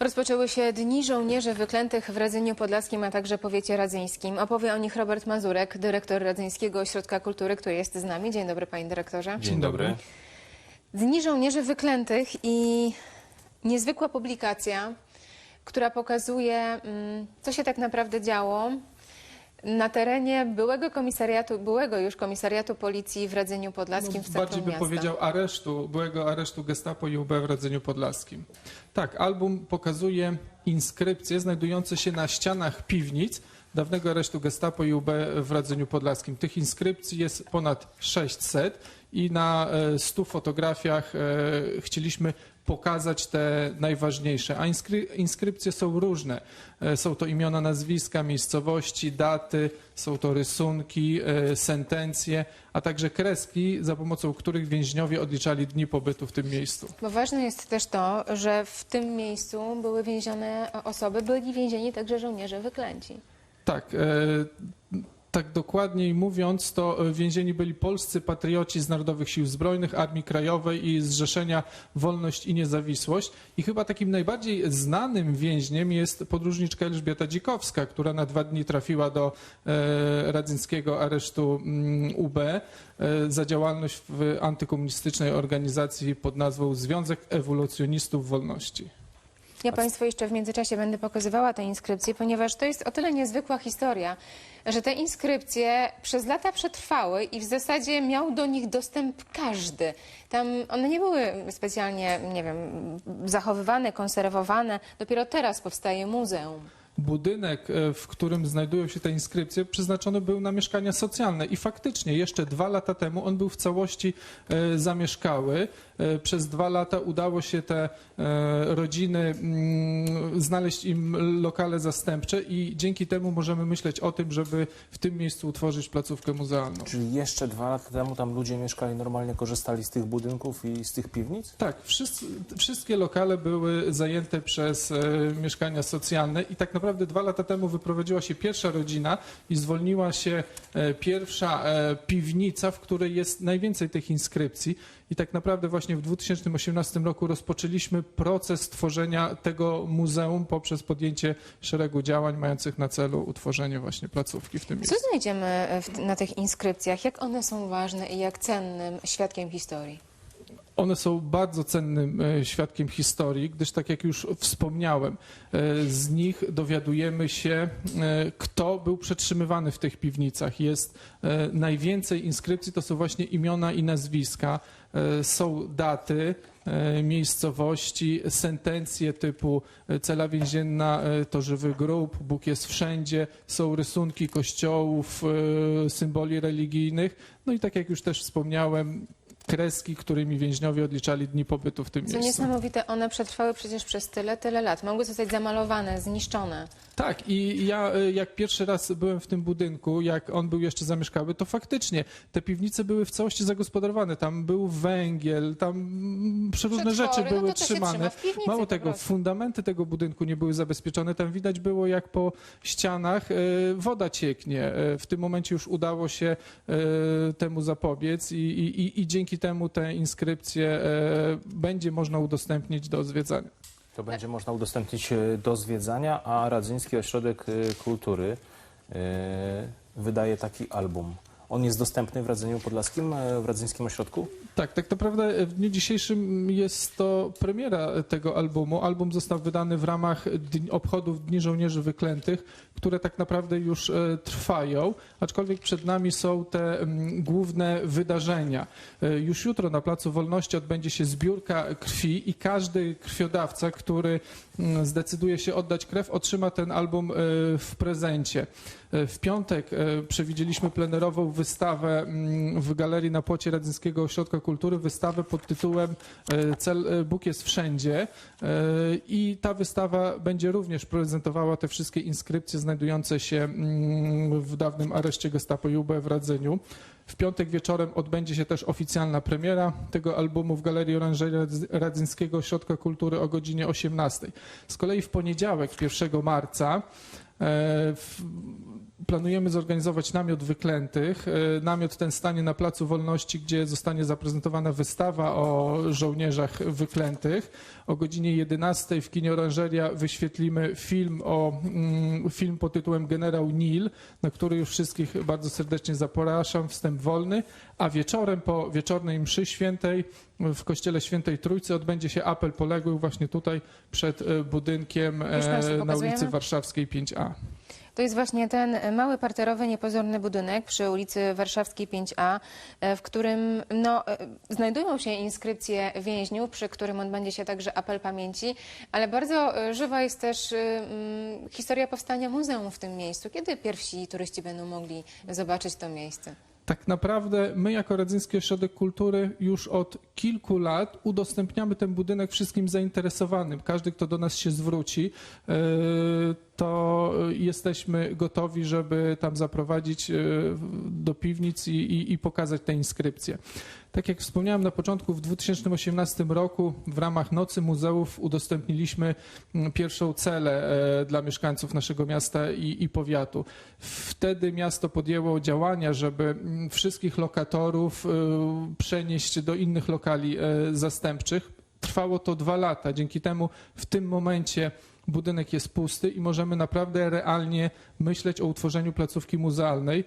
Rozpoczęły się Dni Żołnierzy Wyklętych w Radzeniu Podlaskim, a także powiecie radzyńskim. Opowie o nich Robert Mazurek, dyrektor Radzyńskiego Ośrodka Kultury, który jest z nami. Dzień dobry, panie dyrektorze. Dzień dobry. Dni Żołnierzy Wyklętych i niezwykła publikacja, która pokazuje, mm, co się tak naprawdę działo na terenie byłego komisariatu, byłego już komisariatu policji w Radzeniu Podlaskim w centrum Bardziej by miasta. powiedział aresztu, byłego aresztu Gestapo i UB w Radzeniu Podlaskim. Tak, album pokazuje inskrypcje znajdujące się na ścianach piwnic dawnego aresztu Gestapo i UB w Radzeniu Podlaskim. Tych inskrypcji jest ponad 600 i na e, 100 fotografiach e, chcieliśmy pokazać te najważniejsze. A inskry, inskrypcje są różne. E, Są to imiona, nazwiska, miejscowości, daty, są to rysunki, e, sentencje, a także kreski, za pomocą których więźniowie odliczali dni pobytu w tym miejscu. Bo ważne jest też to, że w tym miejscu były więzione osoby, byli więzieni także żołnierze wyklęci. Tak, e, tak dokładniej mówiąc, to e, więzieni byli polscy patrioci z Narodowych Sił Zbrojnych, Armii Krajowej i Zrzeszenia Wolność i Niezawisłość. I chyba takim najbardziej znanym więźniem jest podróżniczka Elżbieta Dzikowska, która na dwa dni trafiła do e, radzyńskiego aresztu mm, UB za działalność w antykomunistycznej organizacji pod nazwą Związek Ewolucjonistów Wolności. Ja Państwu jeszcze w międzyczasie będę pokazywała te inskrypcje, ponieważ to jest o tyle niezwykła historia, że te inskrypcje przez lata przetrwały i w zasadzie miał do nich dostęp każdy. Tam one nie były specjalnie, nie wiem, zachowywane, konserwowane. Dopiero teraz powstaje muzeum. Budynek, e, w którym znajdują się te inskrypcje, przeznaczony był na mieszkania socjalne i faktycznie jeszcze dwa lata temu on był w całości e, zamieszkały. E, Przez dwa lata udało się te rodziny mm, znaleźć im lokale zastępcze i dzięki temu możemy myśleć o tym, żeby w tym miejscu utworzyć placówkę muzealną. Czyli jeszcze dwa lata temu tam ludzie mieszkali, normalnie korzystali z tych budynków i z tych piwnic? Tak, wszyscy, wszystkie lokale były zajęte przez mieszkania socjalne i tak naprawdę dwa lata temu wyprowadziła się pierwsza rodzina i zwolniła się e, pierwsza e, piwnica, w której jest najwięcej tych inskrypcji. I tak naprawdę właśnie w 2018 roku rozpoczęliśmy proces tworzenia tego muzeum poprzez podjęcie szeregu działań mających na celu utworzenie właśnie placówki w tym miejscu. Co znajdziemy w, na tych inskrypcjach? Jak one są ważne i jak cennym świadkiem historii? One są bardzo cennym e, świadkiem historii, gdyż tak jak już wspomniałem, e, z nich dowiadujemy się, e, kto był przetrzymywany w tych piwnicach. Jest najwięcej inskrypcji, to są właśnie imiona i nazwiska, są daty, miejscowości, sentencje typu cela więzienna to żywy grób, Bóg jest wszędzie, są rysunki kościołów, symboli religijnych, no i tak jak już też wspomniałem, kreski, którymi więźniowie odliczali dni pobytu w tym Co miejscu. niesamowite, one przetrwały przecież przez tyle, tyle lat. Mogły zostać zamalowane, zniszczone. Tak, i ja y, jak pierwszy raz byłem w tym budynku, jak on był jeszcze zamieszkały, to faktycznie te piwnice były w całości zagospodarowane. Tam był węgiel, tam mm, przeróżne Przetwory, rzeczy no były trzyma trzymane. piwnicy Mało tego, fundamenty tego budynku nie były zabezpieczone. Tam widać było, jak po ścianach y, woda cieknie. Y, W tym momencie już udało się temu zapobiec i, i- i dzięki temu te inskrypcje y, będzie można udostępnić do zwiedzania. To będzie można udostępnić e, do zwiedzania, a Radzyński Ośrodek e, Kultury e, wydaje taki album. On jest dostępny w Radzeniu Podlaskim, e, w Radzyńskim Ośrodku? Tak, tak naprawdę w dniu dzisiejszym jest to premiera tego albumu. Album został wydany w ramach obchodów Dni Żołnierzy Wyklętych, które tak naprawdę już e, trwają, aczkolwiek przed nami są te mm, główne wydarzenia. E, już jutro na Placu Wolności odbędzie się zbiórka krwi i każdy krwiodawca, który mm, zdecyduje się oddać krew, otrzyma ten album e, w prezencie. E, W piątek e, przewidzieliśmy plenerową wystawę mm, w Galerii na Płocie Radzyńskiego Ośrodka Kultury, wystawę pod tytułem e, Cel, Bóg jest wszędzie i ta wystawa będzie również prezentowała te wszystkie inskrypcje znajdujące się mm, w dawnym areszcie Gestapo UB w Radzeniu. W piątek wieczorem odbędzie się też oficjalna premiera tego albumu w Galerii Oranżerii Radzy- Radzyńskiego Ośrodka Kultury o godzinie 18. Z kolei w poniedziałek, 1 marca, w, planujemy zorganizować namiot wyklętych. E, Namiot ten stanie na Placu Wolności, gdzie zostanie zaprezentowana wystawa o żołnierzach wyklętych. O godzinie 11 w kinie Oranżeria wyświetlimy film, o, mm, film pod tytułem Generał Nil, na który już wszystkich bardzo serdecznie zapraszam, wstęp wolny, a wieczorem po wieczornej mszy świętej w kościele Świętej Trójcy odbędzie się apel poległych właśnie tutaj przed e, budynkiem e, na ulicy Warszawskiej 5A. To jest właśnie ten mały parterowy, niepozorny budynek przy ulicy Warszawskiej 5A, e, w którym no, e, znajdują się inskrypcje więźniów, przy którym odbędzie się także apel pamięci, ale bardzo e, żywa jest też mm, historia powstania muzeum w tym miejscu. Kiedy pierwsi turyści będą mogli zobaczyć to miejsce? Tak naprawdę my jako Radzyński Ośrodek Kultury już od kilku lat udostępniamy ten budynek wszystkim zainteresowanym. Każdy, kto do nas się zwróci, to jesteśmy gotowi, żeby tam zaprowadzić e, do piwnic i, i, i pokazać te inskrypcje. Tak jak wspomniałem na początku, w 2018 roku w ramach Nocy Muzeów udostępniliśmy mm, pierwszą celę e, dla mieszkańców naszego miasta i, i powiatu. Wtedy miasto podjęło działania, żeby mm, wszystkich lokatorów e, przenieść do innych lokali zastępczych. Trwało to dwa lata. Dzięki temu w tym momencie budynek jest pusty i możemy naprawdę realnie myśleć o utworzeniu placówki muzealnej.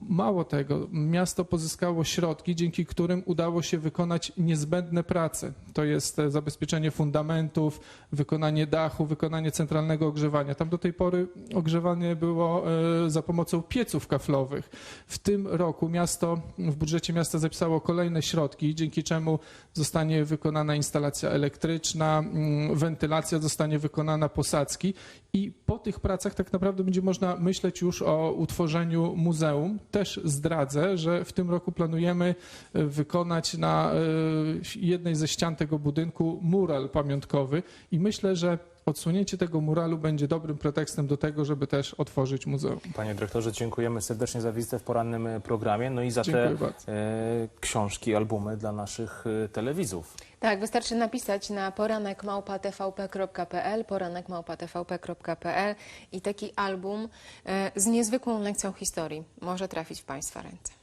Mało tego, miasto pozyskało środki, dzięki którym udało się wykonać niezbędne prace. To jest e, zabezpieczenie fundamentów, wykonanie dachu, wykonanie centralnego ogrzewania. Tam do tej pory ogrzewanie było e, za pomocą pieców kaflowych. W tym roku miasto, w budżecie miasta zapisało kolejne środki, dzięki czemu zostanie wykonana instalacja elektryczna, mm, wentylacja zostanie wykonana posadzki i po tych pracach tak naprawdę będzie można myśleć już o utworzeniu muzeum. Też zdradzę, że w tym roku planujemy e, wykonać na e, jednej ze ścian tego budynku mural pamiątkowy i myślę, że odsunięcie tego muralu będzie dobrym pretekstem do tego, żeby też otworzyć muzeum. Panie dyrektorze, dziękujemy serdecznie za wizytę w porannym e, programie, no i za te Dziękuję bardzo. e, książki, albumy dla naszych e, telewizów. Tak, wystarczy napisać na poranekmałpa.tvp.pl, poranekmałpa.tvp.pl i taki album z niezwykłą lekcją historii może trafić w Państwa ręce.